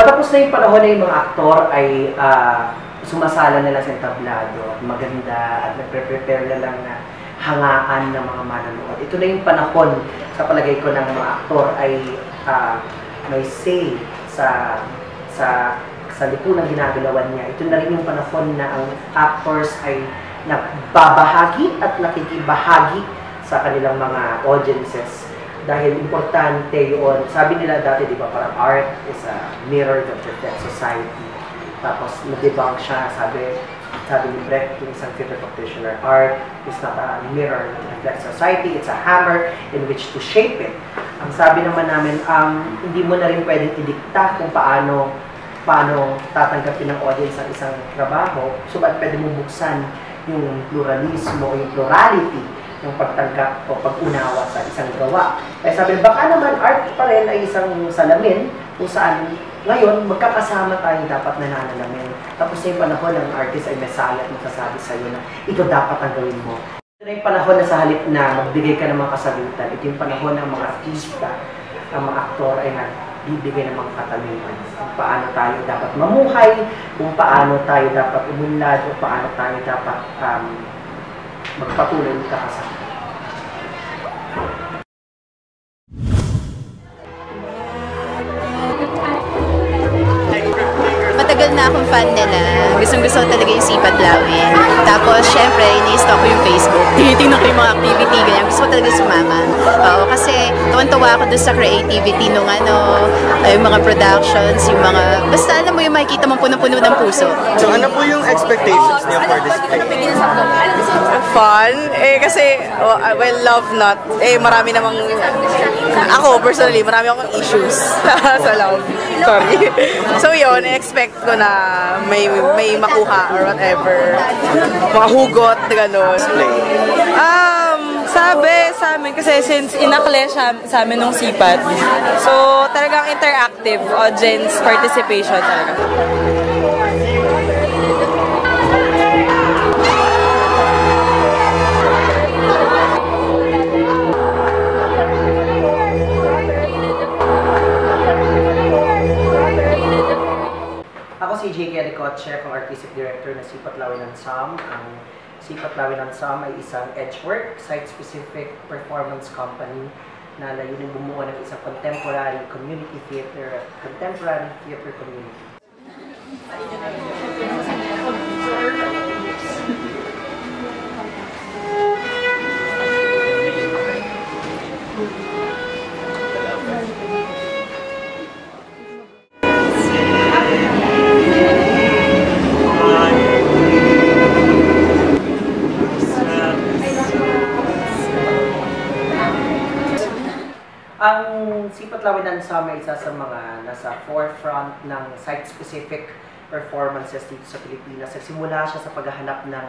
Patapos na yung panahon na yung mga aktor ay ah, sumasala nila sa entablado, maganda at nagpre-prepare na lang na hangaan ng mga manonood. Ito na yung panahon sa palagay ko ng mga aktor ay ah, may say sa sa sa lipunang ginagalawan niya. Ito na rin yung panahon na ang actors ay nagbabahagi at nakikibahagi sa kanilang mga audiences dahil importante yun. Sabi nila dati, di ba, parang art is a mirror that reflects society. Tapos, na-debunk siya, sabi, sabi ni Brecht, yung isang theater practitioner, art is not a mirror that reflects society, it's a hammer in which to shape it. Ang sabi naman namin, um, hindi mo na rin pwedeng idikta kung paano paano tatanggapin ng audience ang isang trabaho, so ba't pwede mo buksan yung pluralismo, yung plurality ng pagtanggap o pag-unawa sa isang gawa. Kaya sabi, baka naman art pa rin ay isang salamin kung saan ngayon magkakasama tayong dapat nananalamin. Tapos sa yung panahon ng artist ay mesaya at magsasabi sa iyo na ito dapat ang gawin mo. Ito na yung panahon na sa halip na magbigay ka ng mga kasagutan. Ito yung panahon ng mga artista, ang mga aktor ay nagbibigay ng mga katanungan. Kung paano tayo dapat mamuhay, kung paano tayo dapat umunlad, o paano tayo dapat um, magpatuloy ng kakasama. Matagal na akong fan nila. Gustong gusto talaga yung sipat lawin. Tapos, syempre, ini-stalk ko yung Facebook. Tinitingnan ko yung mga activity, ganyan. Gusto ko talaga sumama. Oo, kasi tuwan-tuwa ako doon sa creativity nung ano, yung mga productions, yung mga, basta alam mo yung makikita mong puno-puno ng puso. So ano po yung expectations niyo for this play? fun. Eh, kasi, oh, uh, well, love not. Eh, marami namang, ako, personally, marami akong issues sa love. Sorry. So, yun, expect ko na may may makuha or whatever. Mga hugot, gano'n. Um, sabi sa amin, kasi since inakle siya sa amin nung sipat, so talagang interactive audience participation talaga. Sam. Ang Sipat Lawin and Sam ay isang Edgework, site-specific performance company na layunin bumuo ng isang contemporary community theater, contemporary theater community. Sipat Lawin and Sam ay isa sa mga nasa forefront ng site-specific performances dito sa Pilipinas. Nagsimula siya sa paghahanap ng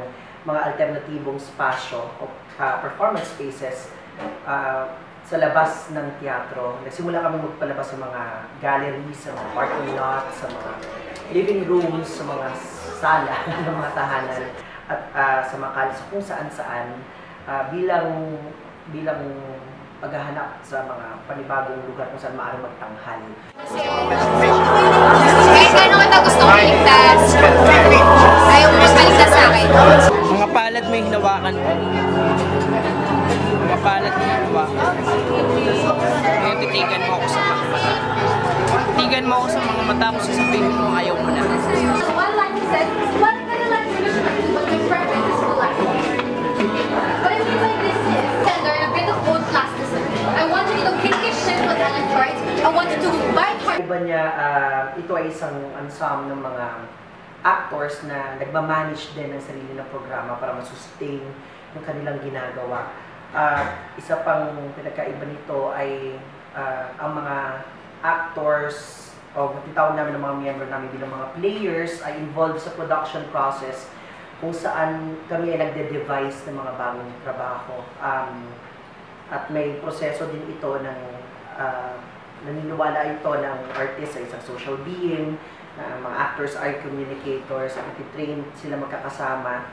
mga alternatibong spasyo o ah, performance spaces ah, sa labas ng teatro. Nagsimula kami magpalabas sa mga galleries, sa mga parking lot, sa mga living rooms, sa mga sala ng mga tahanan at ah, sa mga kal- sa kung saan-saan ah, bilang bilang paghahanap sa mga panibagong lugar kung saan maaari magtanghal. Kahit gano'n kita gusto kong iligtas, ayaw mo magpaligtas sa akin. Mga palad may hinawakan ko. Mga palad may hinawakan. Ngayon titigan mo ako sa mga mata. Titigan mo ako sa mga mata ko sasabihin mo ayaw mo na. One line said, ay isang ensemble ng mga actors na nagmamanage din ng sarili ng programa para masustain yung kanilang ginagawa. Ah, isa pang pinagkaiba nito ay ah, ang mga actors o matitawag namin ng mga miyembro namin bilang mga players ay involved sa production process kung saan kami ay nagde-devise ng mga bagong trabaho. Um, at may proseso din ito ng ah, naniniwala ito ng artist ay isang social being, na ang mga actors ay communicators, at train sila magkakasama.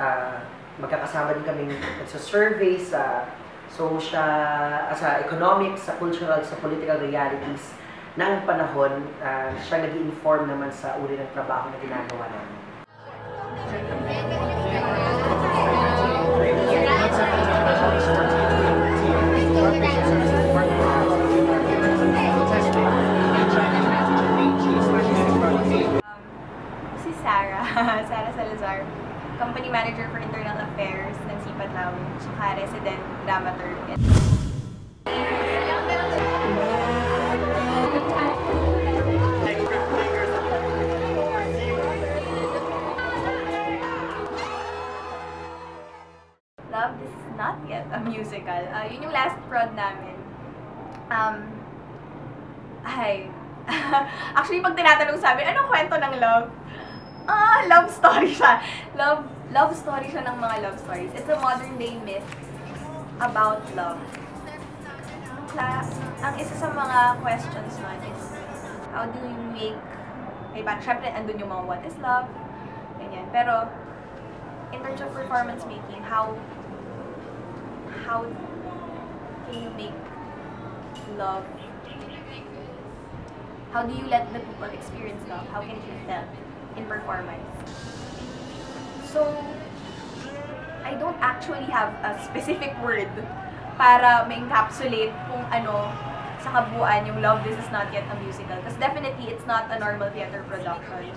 Ah, magkakasama din kami sa survey sa social, ah, sa economic, sa cultural, sa political realities ng panahon, ah, siya nag inform naman sa uri ng trabaho na ginagawa namin. Sarah Salazar, Company Manager for Internal Affairs ng Sipat Lawin, saka resident dramaturg. Love, this is not yet a musical. Uh, yun yung last prod namin. Um, ay, actually, pag tinatanong sa amin, anong kwento ng love? Ah, love story siya. Love, love story siya ng mga love stories. It's a modern day myth about love. Class, ang isa sa mga questions nun is, how do you make, parang, syempre, andun yung mga what is love, ganyan. Pero, in terms of performance making, how, how can you make love how do you let the people experience love? How can it be in performance? So, I don't actually have a specific word para ma-encapsulate kung ano sa kabuuan yung Love This Is Not Yet a Musical. Because definitely, it's not a normal theater production.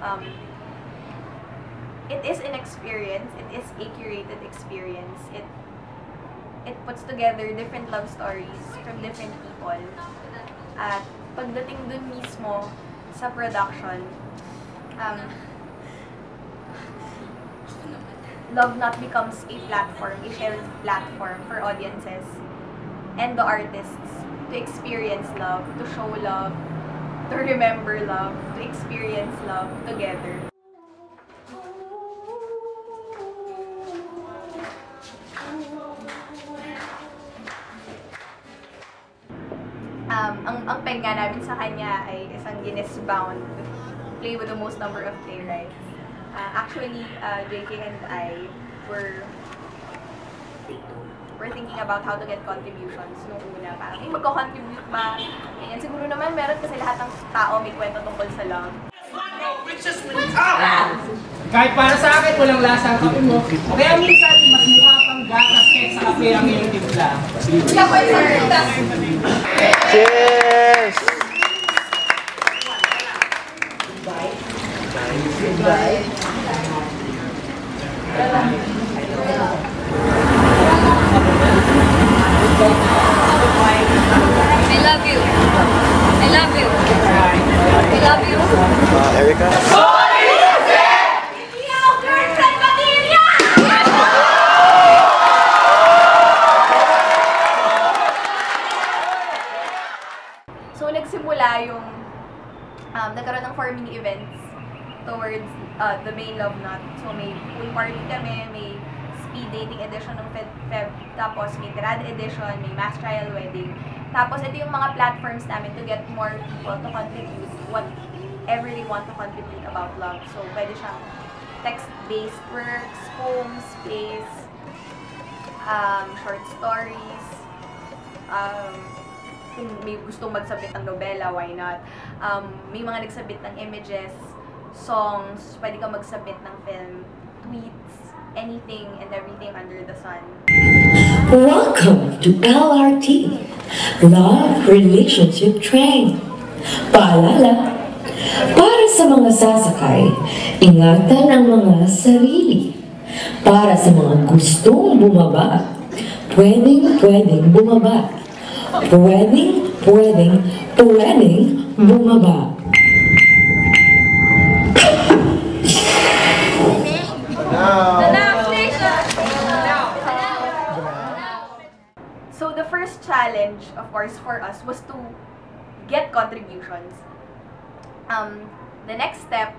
Um, it is an experience. It is a curated experience. It it puts together different love stories from different people. At pagdating dun mismo sa production, um, Love Not becomes a platform, a shared platform for audiences and the artists to experience love, to show love, to remember love, to experience love together. um, ang, ang peg nga namin sa kanya ay isang Guinness bound play with the most number of playwrights. Uh, actually, uh, JK and I were we're thinking about how to get contributions nung una. Parang, eh, magko-contribute ba? Ganyan. Siguro naman meron kasi lahat ng tao may kwento tungkol sa love. Kahit para sa akin, walang lasa ang kape mo. Kaya minsan, mas mukha pang gatas kaysa kape ang iyong timpla. Cheers! I love you. I love you. I love you. Uh, Erica? Edition ng Feb, Feb tapos may trad edition, may mass trial wedding. Tapos, ito yung mga platforms namin to get more people to contribute whatever they want to contribute about love. So, pwede siyang text-based works, poems, plays, um, short stories, um, kung may gustong magsabit ng nobela, why not? Um, may mga nagsabit ng images, songs, pwede ka magsabit ng film, tweets, anything and everything under the sun. Welcome to LRT, Love Relationship Train. Paalala, para sa mga sasakay, ingatan ang mga sarili. Para sa mga gustong bumaba, pwedeng pwedeng bumaba. Pwedeng pwedeng pwedeng bumaba. So the first challenge, of course, for us was to get contributions. Um, the next step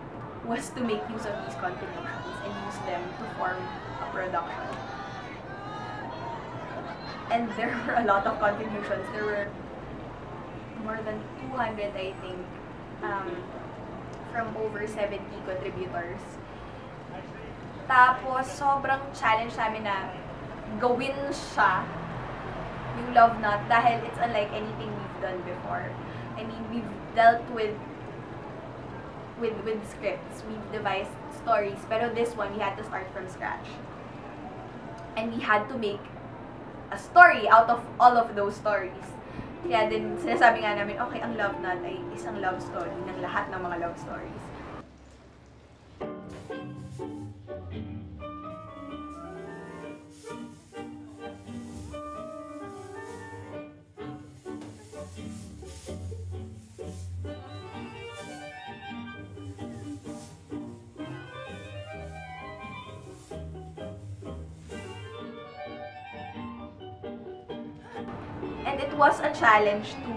was to make use of these contributions and use them to form a production. And there were a lot of contributions. There were more than 200, I think, um, from over 70 contributors. Tapos, sobrang challenge namin na gawin siya yung Love Not dahil it's unlike anything we've done before. I mean, we've dealt with with with scripts, we've devised stories, pero this one we had to start from scratch. And we had to make a story out of all of those stories. Kaya din, sinasabi nga namin, okay, ang Love Not ay isang love story ng lahat ng mga love stories. Challenge to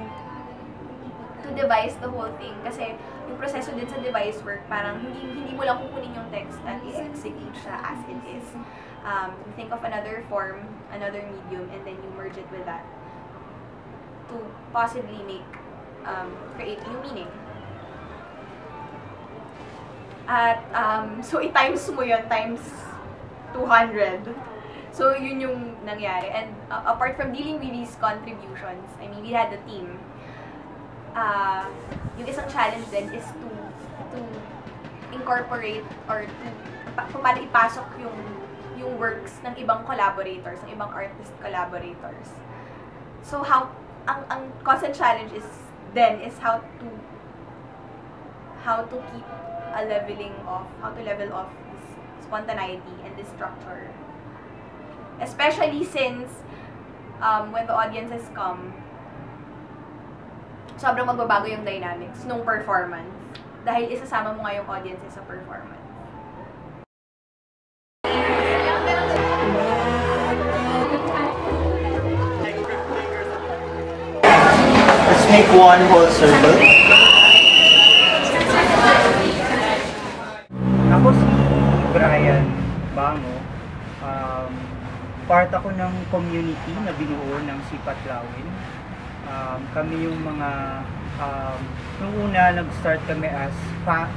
to devise the whole thing kasi yung proseso din sa device work, parang hindi, hindi mo lang kukunin yung text at i-execute siya as it is. Um, you think of another form, another medium, and then you merge it with that to possibly make, um, create new meaning. At, um, so i-times mo yun, times 200. So, yun yung nangyari. And uh, apart from dealing with these contributions, I mean, we had a team. Uh, yung isang challenge din is to to incorporate or to kung paano ipasok yung yung works ng ibang collaborators, ng ibang artist collaborators. So how ang ang constant challenge is then is how to how to keep a leveling off, how to level off this spontaneity and this structure especially since um, when the audiences come, sobrang magbabago yung dynamics nung performance. Dahil isasama mo nga yung audiences sa performance. Let's make one whole circle. Ako si Brian Bango. Um, part ako ng community na binuo ng Sipatlawin. Um, kami yung mga um, nung una nag-start kami as fa-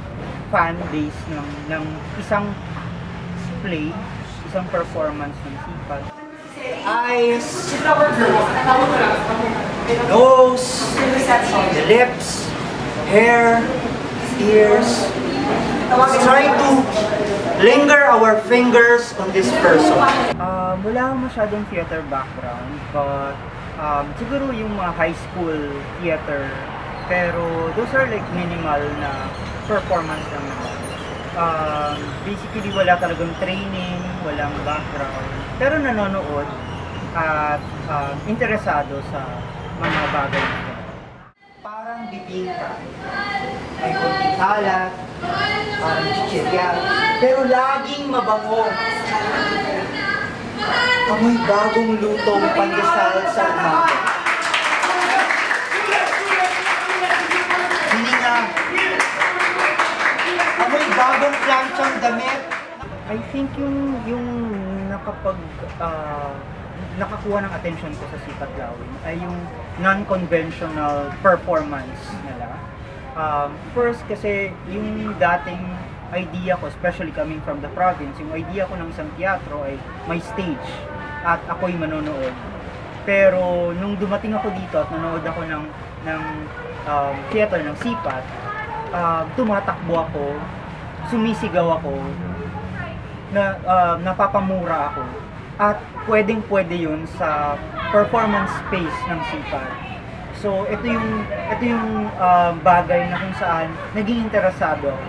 fan base ng ng isang play, isang performance ng Sipat. Eyes, nose, the lips, hair, ears. Try to linger our fingers on this person. Um, wala akong masyadong theater background, but um, siguro yung mga high school theater, pero those are like minimal na performance lang naman. Um, basically, wala talagang training, walang background, pero nanonood at um, interesado sa mga bagay na. Parang bibingka. May konting alat, parang chichirya, pero laging mabango. Amoy bagong lutong pandesal sa umaga. Hindi na. Amoy bagong planchang damit. I think yung yung nakapag ah, nakakuha ng attention ko sa Sipat Lawin ay yung non-conventional performance nila. Um, first kasi yung dating idea ko, especially coming from the province, yung idea ko ng isang teatro ay may stage at ako'y manonood. Pero nung dumating ako dito at nanood ako ng ng um, theater ng Sipat, uh, tumatakbo ako, sumisigaw ako, na uh, napapamura ako. At pwedeng pwede yun sa performance space ng Sipat. So ito yung ito yung uh, bagay na kung saan naging interesado ako.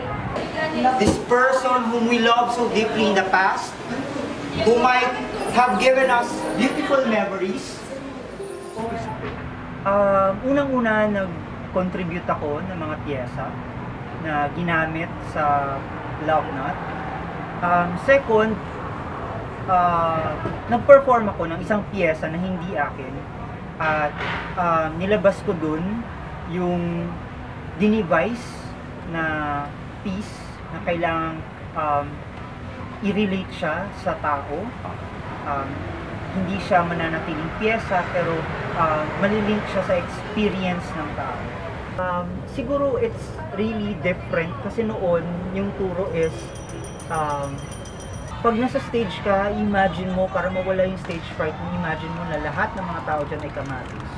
This person whom we love so deeply in the past, who might have given us beautiful memories. Uh, unang-una, nag-contribute ako ng mga piyesa na ginamit sa Love Not. Um, second, uh, nag-perform ako ng isang piyesa na hindi akin at uh, nilabas ko dun yung dinivise na piece na kailangang um, i-relate siya sa tao. Um, hindi siya mananatiling piyesa pero uh, malilink siya sa experience ng tao. Um, siguro it's really different kasi noon yung turo is um, pag nasa stage ka, imagine mo, para mawala yung stage fright, imagine mo na lahat ng mga tao dyan ay kamatis.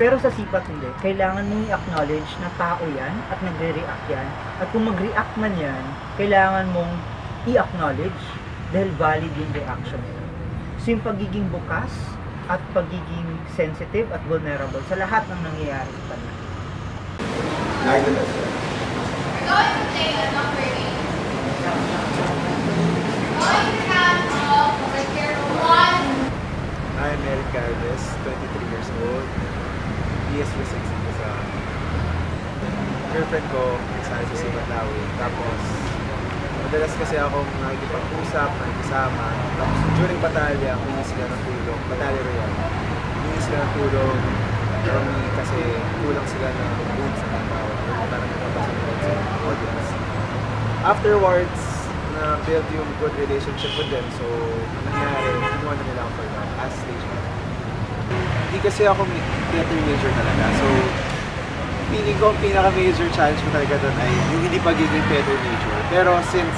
Pero sa sipat hindi. Kailangan mong i-acknowledge na tao yan at nagre-react yan. At kung mag-react man yan, kailangan mong i-acknowledge dahil valid yung reaction nila. So yung pagiging bukas at pagiging sensitive at vulnerable sa lahat ng nangyayari sa kanila. Play the number eight. Going to over here one. I'm Eric Cardes, 23 years old. BS Physics ko sa girlfriend ko sa sa Sibatlawi. Tapos, madalas kasi akong nakikipag-usap, nakikisama. Tapos, during batalya, humingi sila ng tulong. Batalya Royal. Humingi sila ng tulong me kasi kulang sila ng boom sa. Or parang nagpapasunod sa audience. Afterwards, na-build yung good relationship with them. So, ang nangyari, kinuha na nila ako for that as stage. Hindi kasi ako theater major talaga. So, feeling ko ang pinaka-major challenge ko talaga doon ay yung hindi pagiging theater major. Pero since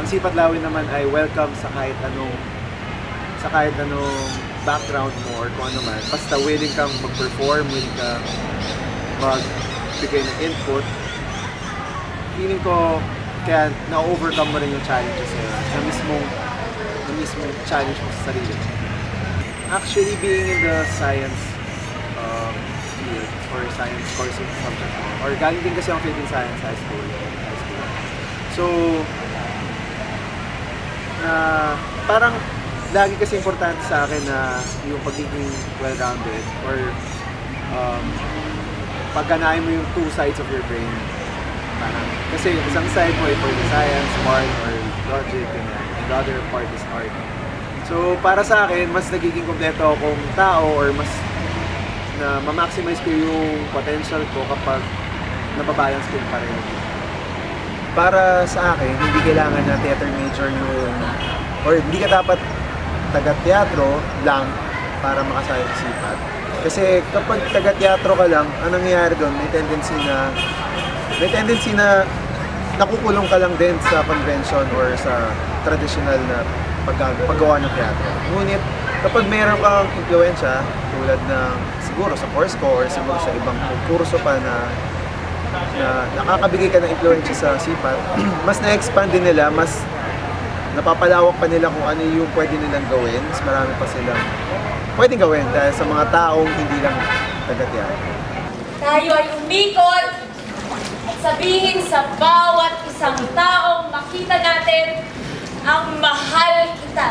ang Sipat Lawin naman ay welcome sa kahit anong sa kahit anong background mo or kung ano man, basta willing kang mag-perform, willing kang magbigay ng input, feeling ko kaya na-overcome mo rin yung challenges na yun, na mismong, na mismong challenge mo sa sarili. Actually, being in the science um, field or science course in subject or galing din kasi ang Philippine Science High School. High school. So, na parang lagi kasi importante sa akin na yung pagiging well-rounded or um, pagganahin mo yung two sides of your brain. Kasi yung isang side mo ay for the science part or logic and, and the other part is art. So, para sa akin, mas nagiging kompleto akong tao or mas na ma-maximize ko yung potential ko kapag nababalance ko yung pareho. Para sa akin, hindi kailangan na theater major yung or hindi ka dapat taga-teatro lang para makasaya sa sipat. Kasi kapag taga-teatro ka lang, ang nangyayari doon, may tendency na may tendency na nakukulong ka lang din sa convention or sa traditional na pag paggawa ng teatro. Ngunit kapag mayroon kang impluensya tulad ng siguro sa course ko or siguro sa ibang kurso pa na na nakakabigay ka ng impluensya sa sipat, mas na-expand din nila, mas napapalawak pa nila kung ano yung pwede nilang gawin. Mas marami pa silang pwedeng gawin dahil sa mga taong hindi lang taga-teatro. Tayo ay umikot sabihin sa bawat isang taong makita natin ang mahal kita.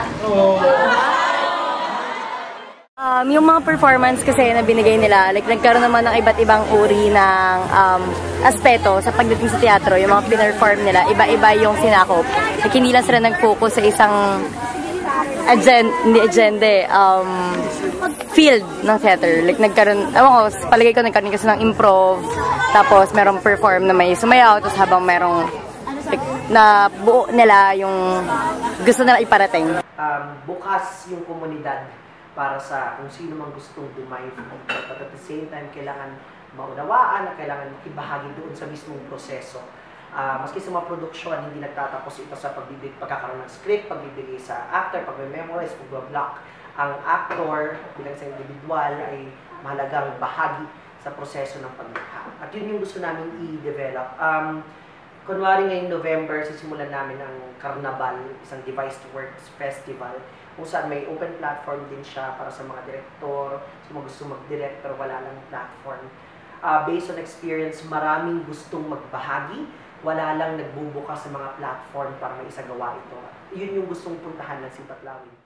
Um, yung mga performance kasi na binigay nila, like nagkaroon naman ng iba't ibang uri ng um, aspeto sa pagdating sa teatro. Yung mga pinerform nila, iba-iba yung sinakop. Like hindi lang sila nag-focus sa isang agenda, hindi agenda eh, um, field ng theater. Like nagkaroon, ewan ko, palagay ko nagkaroon kasi ng improv, tapos merong perform na may sumayaw, tapos habang merong like, na buo nila yung gusto nila iparating. um, bukas yung komunidad para sa kung sino mang gustong dumayo but at the same time kailangan maunawaan na kailangan makibahagi doon sa mismong proseso. Ah, maski sa mga produksyon, hindi nagtatapos ito sa pagbibig, pagkakaroon ng script, pagbibigay sa actor, pag-memorize, pag-block. Ang actor, bilang sa individual, ay mahalagang bahagi sa proseso ng paglikha. At yun yung gusto namin i-develop. Um, kunwari ngayong November, sisimulan namin ang Carnaval, isang Devised Works Festival, kung saan may open platform din siya para sa mga direktor, sa mga gusto mag-direct pero wala lang platform. Ah, based on experience, maraming gustong magbahagi, wala lang nagbubukas sa mga platform para maisagawa ito. Yun yung gustong puntahan ng Sipatlawin.